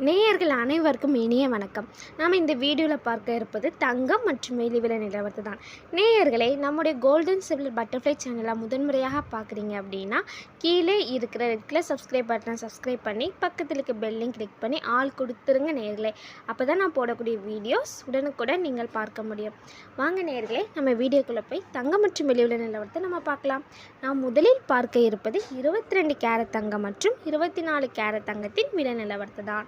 நேயர்கள் அனைவருக்கும் இனிய வணக்கம். நாம் இந்த வீடியோவில் பார்க்க இருப்பது தங்கம் மற்றும் வெள்ளி விலை நிலவரத்து தான். நேயர்களை நம்முடைய கோல்டன் சிவில் பட்டர்ஃப்ளை சேனலை முதன்முறையாக பார்க்குறீங்க அப்படின்னா கீழே இருக்கிற ரெட் கலர் சப்ஸ்கிரைப் பட்டனை சப்ஸ்கிரைப் பண்ணி பக்கத்தில் இருக்க பெல்லையும் கிளிக் பண்ணி ஆள் கொடுத்துருங்க நேயர்களே. அப்போ தான் நான் போடக்கூடிய வீடியோஸ் உடனுக்குடன் நீங்கள் பார்க்க முடியும். வாங்க நேயர்களை நம்ம வீடியோக்குள்ளே போய் தங்கம் மற்றும் வெள்ளி விலை நிலவரத்தை நம்ம பார்க்கலாம். நாம் முதலில் பார்க்க இருப்பது இருபத்தி ரெண்டு கேரட் தங்கம் மற்றும் இருபத்தி நாலு கேரட் தங்கத்தின் விலை நிலவரத்து தான்.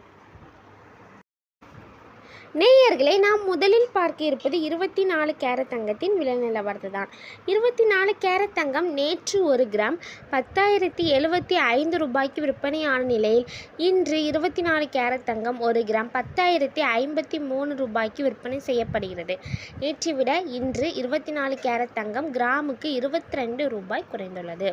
நேயர்களே நாம் முதலில் பார்க்க இருப்பது இருபத்தி நாலு கேரட் தங்கத்தின் விலை நிலவரத்து தான். இருபத்தி நாலு கேரட் தங்கம் நேற்று ஒரு கிராம் பத்தாயிரத்தி எழுபத்தி ஐந்து ரூபாய்க்கு விற்பனையான நிலையில் இன்று இருபத்தி நாலு கேரட் தங்கம் ஒரு கிராம் பத்தாயிரத்தி ஐம்பத்தி மூணு ரூபாய்க்கு விற்பனை செய்யப்படுகிறது. நேற்றை விட இன்று இருபத்தி நாலு கேரட் தங்கம் கிராமுக்கு இருபத்தி ரெண்டு ரூபாய் குறைந்துள்ளது.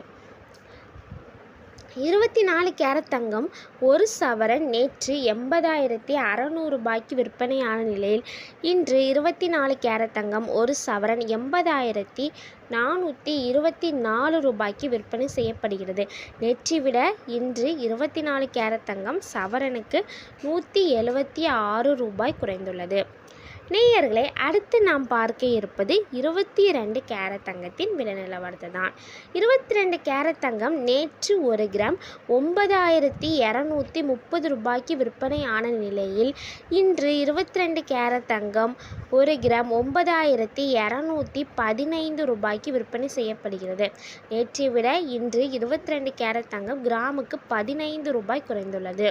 இருபத்தி நாலு கேரட் தங்கம் ஒரு சவரன் நேற்று எண்பதாயிரத்தி அறநூறு ரூபாய்க்கு விற்பனையான நிலையில் இன்று இருபத்தி நாலு கேரட் தங்கம் ஒரு சவரன் எண்பதாயிரத்தி நானூற்றி இருபத்தி நாலு ரூபாய்க்கு விற்பனை செய்யப்படுகிறது. நேற்றை விட இன்று இருபத்தி நாலு கேரட் தங்கம் சவரனுக்கு நூற்றி எழுபத்தி ஆறு ரூபாய் குறைந்துள்ளது. நேயர்களை அடுத்து நாம் பார்க்க இருப்பது இருபத்தி ரெண்டு கேரட் தங்கத்தின் விலை நிலவரத்து தான் இருபத்தி ரெண்டு கேரட் தங்கம் நேற்று ஒரு கிராம் ஒன்பதாயிரத்தி இரநூத்தி முப்பது ரூபாய்க்கு விற்பனையான நிலையில் இன்று இருபத்தி ரெண்டு கேரட் தங்கம் ஒரு கிராம் ஒன்பதாயிரத்தி இரநூத்தி பதினைந்து ரூபாய்க்கு விற்பனை செய்யப்படுகிறது. நேற்றை விட இன்று இருபத்தி ரெண்டு கேரட் தங்கம் கிராமுக்கு பதினைந்து ரூபாய் குறைந்துள்ளது.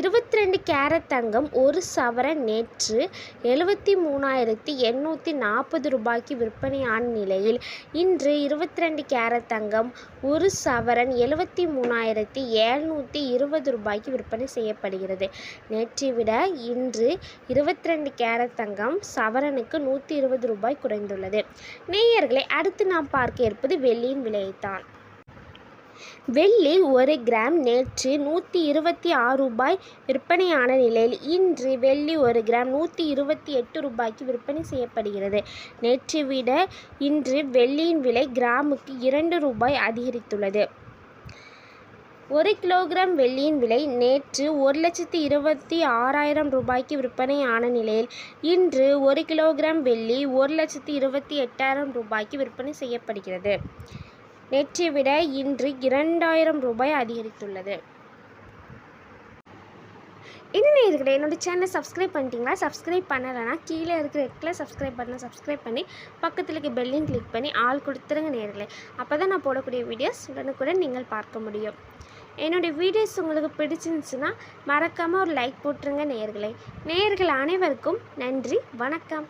இருபத்தி ரெண்டு கேரட் தங்கம் ஒரு சவரன் நேற்று எழுபத்தி மூணாயிரத்தி எண்ணூற்றி நாற்பது ரூபாய்க்கு விற்பனையான நிலையில். இன்று இருபத்தி ரெண்டு கேரட் தங்கம் ஒரு சவரன் எழுபத்தி மூணாயிரத்தி எழுநூற்றி இருபது ரூபாய்க்கு விற்பனை செய்யப்படுகிறது. நேற்றை விட இன்று இருபத்தி ரெண்டு கேரட் தங்கம் சவரனுக்கு நூற்றி இருபது ரூபாய் குறைந்துள்ளது. நேயர்களை அடுத்து நாம் பார்க்க இருப்பது வெள்ளியின் விலையைத்தான். வெள்ளி ஒரு கிராம் நேற்று நூற்றி இருபத்தி ஆறு ரூபாய் விற்பனையான நிலையில் இன்று வெள்ளி ஒரு கிராம் நூற்றி இருபத்தி எட்டு ரூபாய்க்கு விற்பனை செய்யப்படுகிறது. நேற்று விட இன்று வெள்ளியின் விலை கிராமுக்கு இரண்டு ரூபாய் அதிகரித்துள்ளது. ஒரு கிலோகிராம் வெள்ளியின் விலை நேற்று ஒரு லட்சத்தி இருபத்தி ஆறாயிரம் ரூபாய்க்கு விற்பனையான நிலையில் இன்று ஒரு கிலோகிராம் வெள்ளி ஒரு லட்சத்தி இருபத்தி எட்டாயிரம் ரூபாய்க்கு விற்பனை செய்யப்படுகிறது. நேற்றை விட இன்று இரண்டாயிரம் ரூபாய் அதிகரித்துள்ளது. இன்னும் இருக்கிற என்னோட சேனலை சப்ஸ்கிரைப் பண்ணிட்டீங்களா? சப்ஸ்கிரைப் பண்ணலைன்னா கீழே இருக்கிற ரெட்டில் சப்ஸ்கிரைப் பண்ண சப்ஸ்கிரைப் பண்ணி பக்கத்தில் இருக்க பெல்லையும் கிளிக் பண்ணி ஆள் கொடுத்துருங்க நேயர்களே அப்போ தான் நான் போடக்கூடிய வீடியோஸ் உடனுக்குடன் நீங்கள் பார்க்க முடியும். என்னுடைய வீடியோஸ் உங்களுக்கு பிடிச்சிருந்துச்சுன்னா மறக்காமல் ஒரு லைக் போட்டுருங்க நேர்களை. நேர்கள் அனைவருக்கும் நன்றி வணக்கம்.